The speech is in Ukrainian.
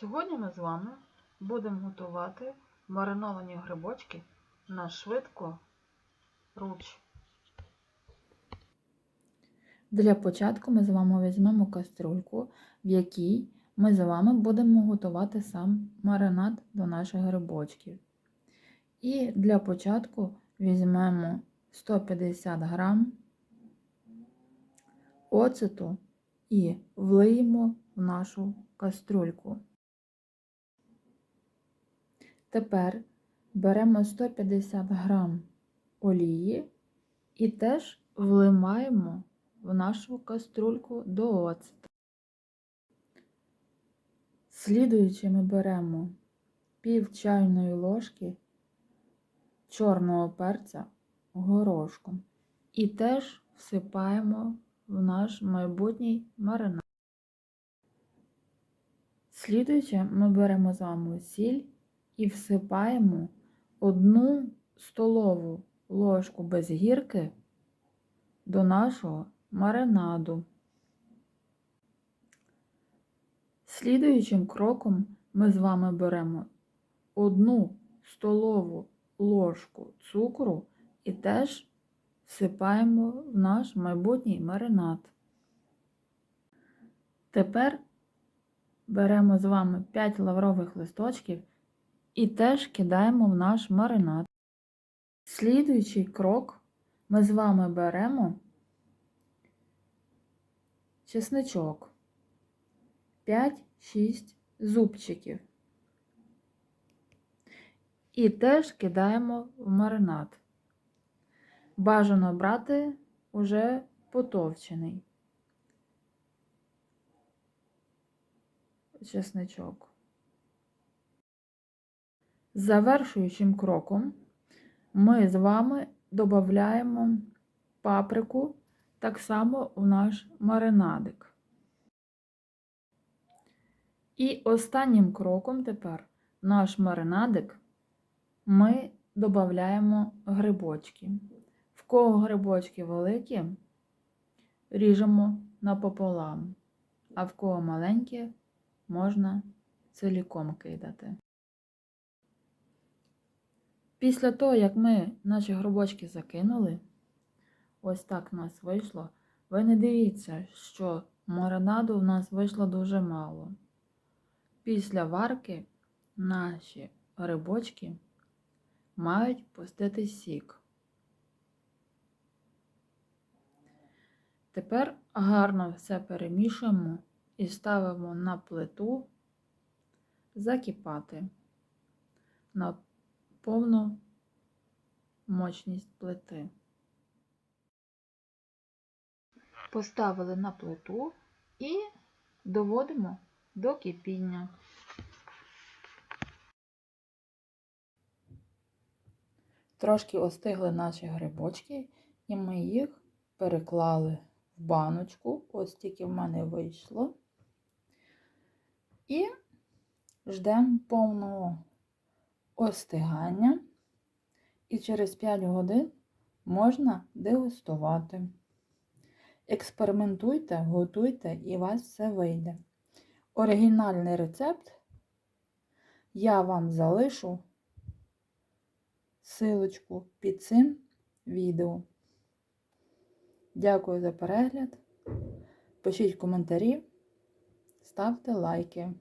Сьогодні ми з вами будемо готувати мариновані грибочки на швидко руч. Для початку ми з вами візьмемо каструльку, в якій ми з вами будемо готувати сам маринад до наших грибочків. І для початку візьмемо 150 грам оцету і влиємо в нашу каструльку. Тепер беремо 150 грам олії і теж вливаємо в нашу каструльку до оцету. Слідуючи ми беремо пів чайної ложки чорного перця горошком і теж всипаємо в наш майбутній маринад. Слідуючи ми беремо з вами сіль і всипаємо одну столову ложку без гірки до нашого маринаду. Слідуючим кроком ми з вами беремо одну столову ложку цукру і теж всипаємо в наш майбутній маринад. Тепер беремо з вами 5 лаврових листочків і теж кидаємо в наш маринад. Слідуючий крок ми з вами беремо чесничок 5-6 зубчиків. І теж кидаємо в маринад. Бажано брати уже потовчений чесничок. Завершуючим кроком ми з вами додаємо паприку так само в наш маринадик. І останнім кроком тепер наш маринадик ми додаємо грибочки. В кого грибочки великі, ріжемо напополам, а в кого маленькі, можна ціліком кидати. Після того, як ми наші грибочки закинули, ось так в нас вийшло. Ви не дивіться, що маринаду в нас вийшло дуже мало. Після варки наші грибочки мають пустити сік. Тепер гарно все перемішуємо і ставимо на плиту закипати на повну мощність плити. Поставили на плиту і доводимо до кипіння. Трошки остигли наші грибочки, і ми їх переклали в баночку, ось тільки в мене вийшло. І ждемо повного остигання. І через 5 годин можна дегустувати. Експериментуйте, готуйте, і у вас все вийде. Оригінальний рецепт я вам залишу силочку під цим відео. Дякую за перегляд. Пишіть коментарі, ставте лайки.